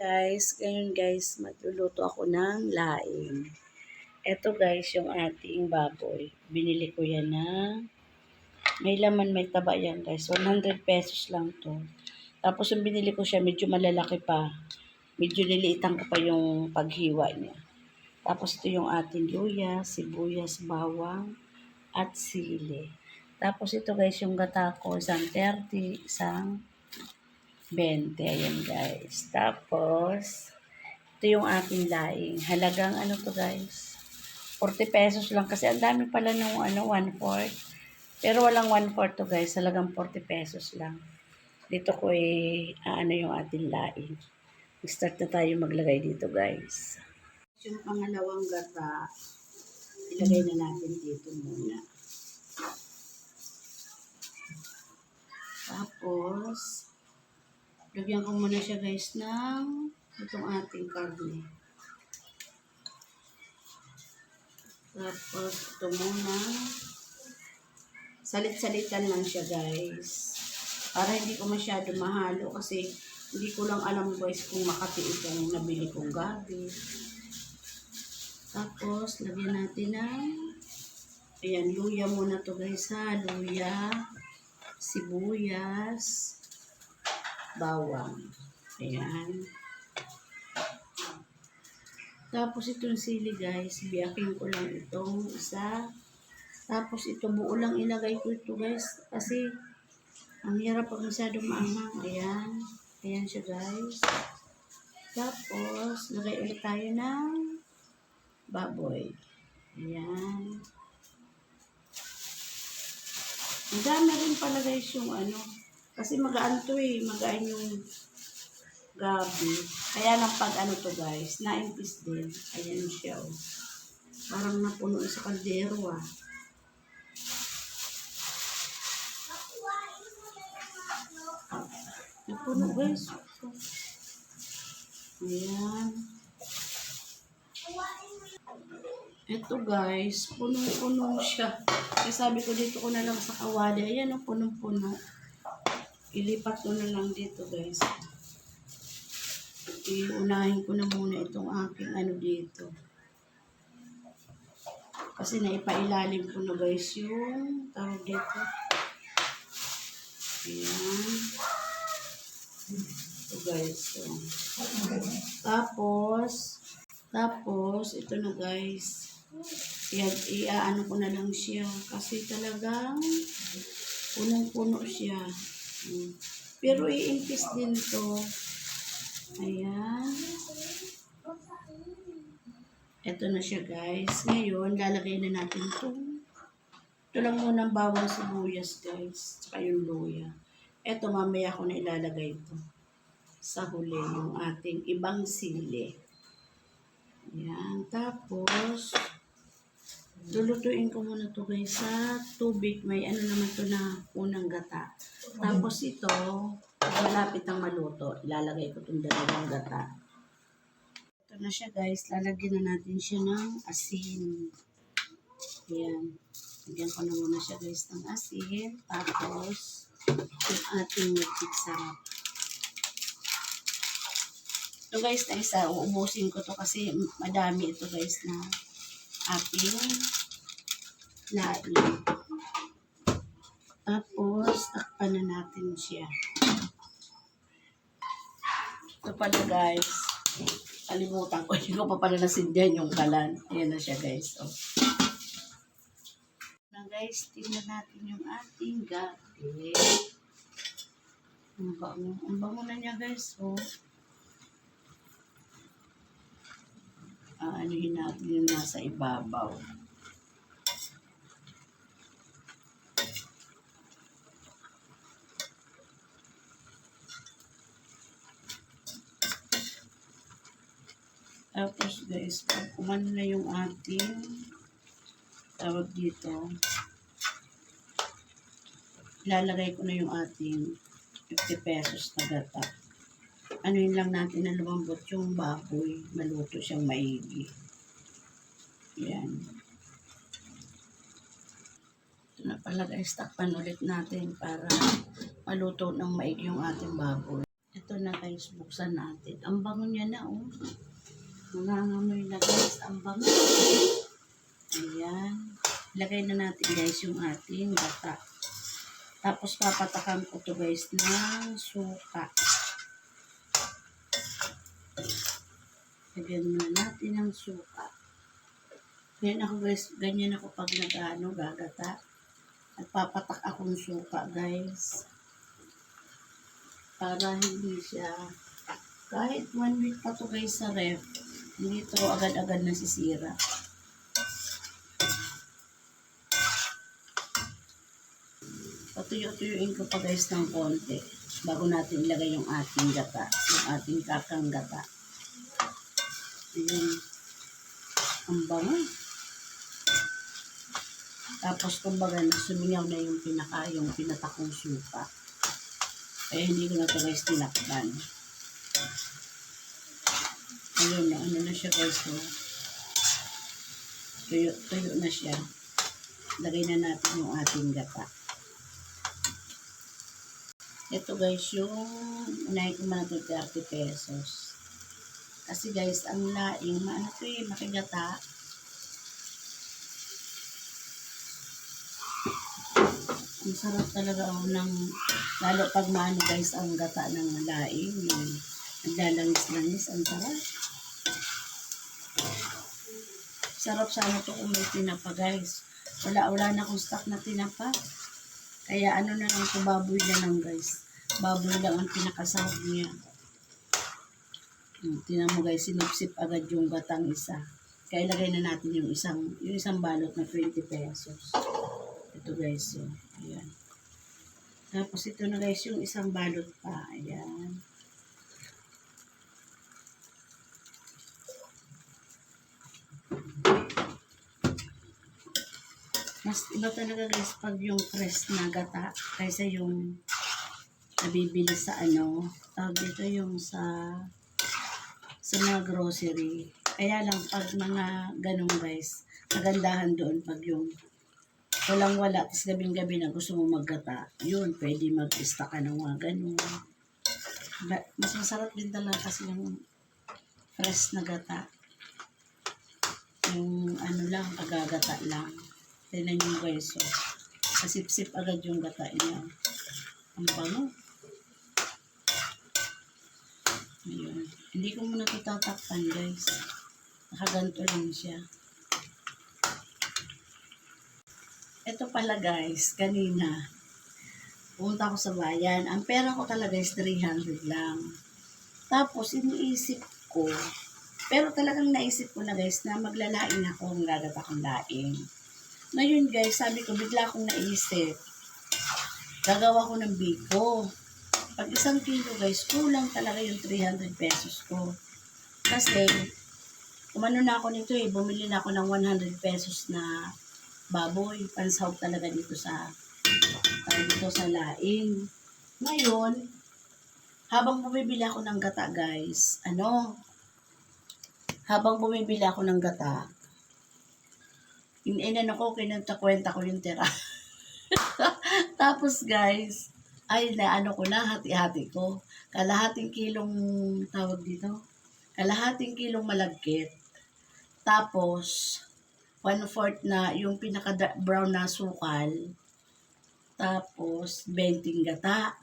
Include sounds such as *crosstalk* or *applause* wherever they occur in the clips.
Guys, ngayon guys, magluluto ako ng laing. Ito guys, yung ating baboy. Binili ko yan na may laman, may taba yan guys. 100 pesos lang to. Tapos yung binili ko siya, medyo malalaki pa. Medyo niliitan ko pa yung paghiwa niya. Tapos ito yung ating luya, sibuyas, bawang, at sili. Tapos ito guys, yung gata ko, isang 30, isang 20. Ayan guys. Tapos, ito yung aking laing. Halagang ano to guys? 40 pesos lang. Kasi ang dami pala nung ano, 1-4. Pero walang 1-4 to guys. Halagang 40 pesos lang. Dito ko eh, ano yung ating laing. Start na tayo maglagay dito guys. Yung pangalawang gata, ilagay na natin dito muna. Tapos, lagyan ko muna siya guys ng itong ating karne. Tapos, ito muna. Salit-salitan lang siya guys. Para hindi ko masyado mahalo kasi hindi ko lang alam guys kung makatiig ang nabili kong gabi. Tapos, lagyan natin ng ayan, luya muna to guys ha. Luya, sibuyas, bawang. Ayan. Tapos itong sili guys, biyakin ko lang itong isa. Tapos ito buo lang ilagay ko ito guys. Kasi ang hirap pag masyadong maanghang. Ayan. Ayan siya guys. Tapos, lagay ulit tayo ng baboy. Ayan. Ang dami rin pala guys yung ano. Kasi magaan to eh. Magaan yung gabi. Kaya lang pag ano to guys, naimpis din. Ayan siya oh. Parang napuno sa kaldero ah. Napuno guys. Ayan. Ito guys, punong-puno siya. Kaya sabi ko dito ko na lang sa kawali. Ayan oh, punong-puno. Ilipat ko na lang dito guys. Iunahin ko na muna itong aking ano dito. Kasi naipailalim ko na guys yung tawag dito. Ayan. Ito guys. So. Tapos, tapos, ito na guys. Yan, iaano ko na lang siya. Kasi talagang punong-puno siya. Pero iimpis din to. Ayan. Ito na siya guys. Ngayon, lalagay na natin itong ito lang muna ang bawang sibuyas guys. Tsaka yung luya. Ito mamaya ko na ilalagay ito. Sa huli yung ating ibang sili. Ayan. Tapos, lulutuin ko muna to guys sa tubig. May ano naman to na unang gata. Tapos ito, malapit ang maluto, ilalagay ko itong dalawang gata. Ito na siya guys. Lalagyan na natin siya ng asin. Ayan. Lagyan ko na muna siya guys ng asin. Tapos, yung ating magic sarap. Ito guys na isa, uubusin ko to kasi madami ito guys na ating laing. Tapos, takpan na natin siya. Ito pala guys. Kalimutan ko. *laughs* Hindi ko pa pala nasindihan yung kalan. Ayan na siya guys. Oh. Na guys, tingnan natin yung ating gabi. Ang bango. Ang bango na niya guys. Oh. Aanuhin natin yung nasa ibabaw. Tapos guys, pag na yung ating tawag dito, ilalagay ko na yung ating 50 pesos na gata. Ano yun lang natin na lumambot yung baboy, maluto siyang maigi. Yan. Ito na pala guys, takpan ulit natin para maluto ng maigi yung ating baboy. Ito na guys, buksan natin. Ang bango niya na, oh. Nangangamoy na guys, ang bango. Ayan. Lagay na natin guys yung ating gata. Tapos papatakan ko to guys ng suka. Lagyan muna natin ng suka. Ganyan ako guys, ganyan ako pag nag-ano, gagata. Nagpapatak akong suka guys. Para hindi siya, kahit one week pa to guys sa ref, hindi to agad-agad nasisira. Patuyo-tuyuin ko pa guys ng konti bago natin ilagay yung ating gata, yung ating kakang gata. Ayan. Ang bango. Tapos kumbaga sumingaw na yung pinaka, yung pinatakong suka. Eh hindi ko na ito guys tinakpan. Ayun na, ano na siya guys. So, tuyo, tuyo na siya. Lagay na natin yung ating gata. Ito guys, yung unahin ko ito 30 pesos. Kasi guys, ang laing, maano to eh, makigata. Ang sarap talaga oh, ng, lalo pag maano guys, ang gata ng laing, yung naglalangis-langis, ang sarap. Sarap sana to kung may tinapa guys. Wala, wala na akong stock na tinapa. Kaya ano na lang ito, baboy na lang guys. Baboy lang ang pinakasahog niya. Hmm, Tinan mo guys, sinipsip agad yung gatang isa. Kaya ilagay na natin yung isang, yung isang balot na 20 pesos. Ito guys, yun. Ayan. Tapos ito na guys, yung isang balot pa. Ayan. Mas iba talaga guys pag yung fresh na gata kaysa yung nabibili sa ano, tawag dito yung sa sa mga grocery. Kaya lang pag mga ganun guys, nagandahan doon pag yung walang wala, tapos gabing-gabi na gusto mo maggata, yun, pwede mag-stock ka ng mga ganun. Mas masarap din talaga kasi yung fresh na gata. Yung ano lang, pagagata lang. Tignan nyo guys, so, kasip-sip agad yung gata niya. Ang bango. Ayun. Hindi ko muna ito guys. Nakaganto lang siya. Ito pala guys, kanina, pumunta ako sa bayan. Ang pera ko talaga is 300 lang. Tapos, iniisip ko, pero talagang naisip ko na guys na maglalaing ako, ang gagat akong laing. Ngayon guys, sabi ko, bigla akong naisip, gagawa ko ng biko. Pag isang kilo guys, kulang talaga yung 300 pesos ko. Kasi, umano na ako nito eh, bumili na ako ng 100 pesos na baboy. Pansahog talaga dito sa, tawag dito sa laing. Ngayon, habang bumibili ako ng gata guys, ano, habang bumibili ako ng gata, inano ko, kinanta-kwenta ko yung tira. *laughs* Tapos guys, ay naano ko na, hati-hati ko. Kalahating kilong, tawag dito, kalahating kilong malagkit. Tapos, one-fourth na yung pinaka-brown na sukal. Tapos, 20 gata.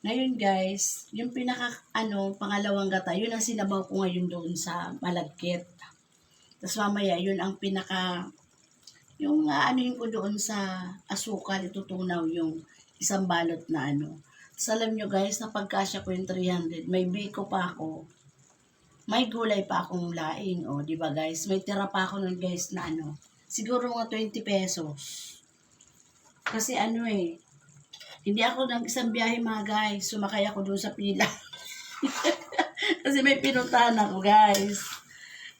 Ngayon guys, yung pinaka ano, pangalawang gata, yun ang sinabaw ko ngayon doon sa malagkit. Tapos mamaya, yun ang pinaka, yung uh, anuhin ko doon sa asukal, itutunaw yung isang balot na ano. Tapos alam nyo guys, napagkasya ko yung 300, may biko pa ako. May gulay pa akong laing, o, di ba guys? May tira pa ako nun guys na ano, siguro mga 20 pesos. Kasi ano eh, hindi ako nag isang biyahe mga guys. Sumakay ako doon sa pila. *laughs* Kasi may pinuntahan ako guys.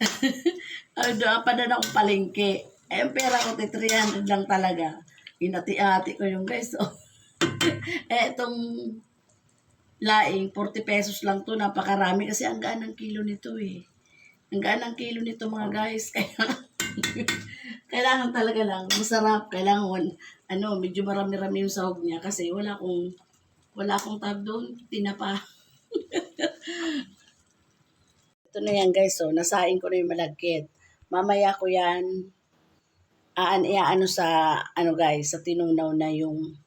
*laughs* Doon pa na akong palengke. Eh, pera ko, 300 lang talaga. Inati-ati ko yung guys. Oh. *laughs* eh, itong laing, 40 pesos lang to. Napakarami kasi ang gaan ng kilo nito eh. Ang gaan ng kilo nito mga guys. *laughs* Kaya, kailangan talaga lang, masarap. Kailangan, ano, medyo marami-rami yung sahog niya kasi wala akong Wala akong tab doon. Tinapa. *laughs* Ito na yan guys. So, nasain ko na yung malagkit. Mamaya ko yan aan ano sa ano guys sa tinunaw na yung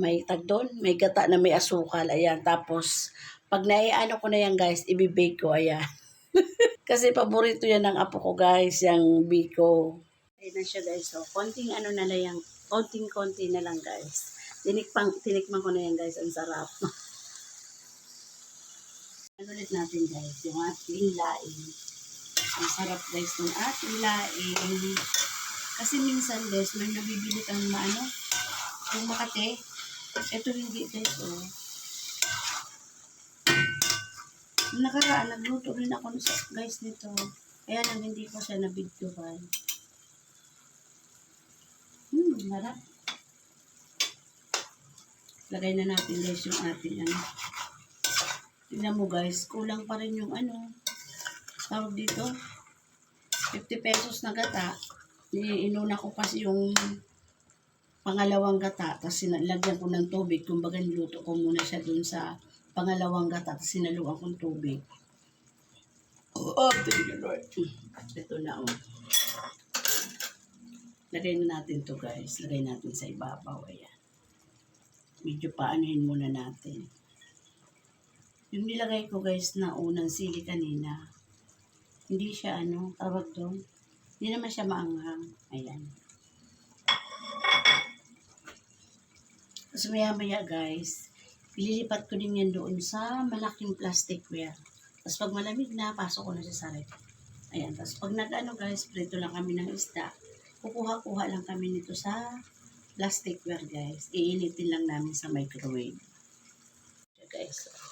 may tag doon, may gata na may asukal, ayan. Tapos, pag naiano ko na yan guys, ibibake ko, ayan. *laughs* Kasi paborito yan ng apo ko guys, yung biko. Ayan na siya guys, so konting ano na lang yan, konting-konti na lang guys. Tinikpang, tinikman ko na yan guys, ang sarap. *laughs* ano ulit natin guys, yung ating laing. Ang sarap guys ng ating laing. Kasi minsan guys, may nabibili kang maano, yung makate, ito hindi guys, oh. Nakaraan, nagluto rin ako sa guys nito. Kaya lang hindi ko siya nabidyohan. Hmm, harap. Lagay na natin guys yung ating ano. Tingnan mo guys, kulang pa rin yung ano. Tawag dito. 50 pesos na gata. Ni- Inuna ko kasi yung pangalawang gata, tapos sinalagyan ko ng tubig. Kumbaga niluto ko muna siya dun sa pangalawang gata, tapos sinaluan kong tubig. Oh, thank you, Lord. Ito na, oh. Lagay na natin to guys. Lagay natin sa ibabaw. Ayan. Medyo paanuhin muna natin. Yung nilagay ko guys na unang sili kanina, hindi siya ano, tawag doon. Hindi naman siya maanghang. Ayan. Tapos maya maya guys, ililipat ko din yan doon sa malaking plasticware. Tapos pag malamig na, pasok ko na sa ref. Ayan. Tapos pag nag-ano guys, prito lang kami ng isda, kukuha-kuha lang kami nito sa plasticware guys. Iinitin lang namin sa microwave. Ayan, guys.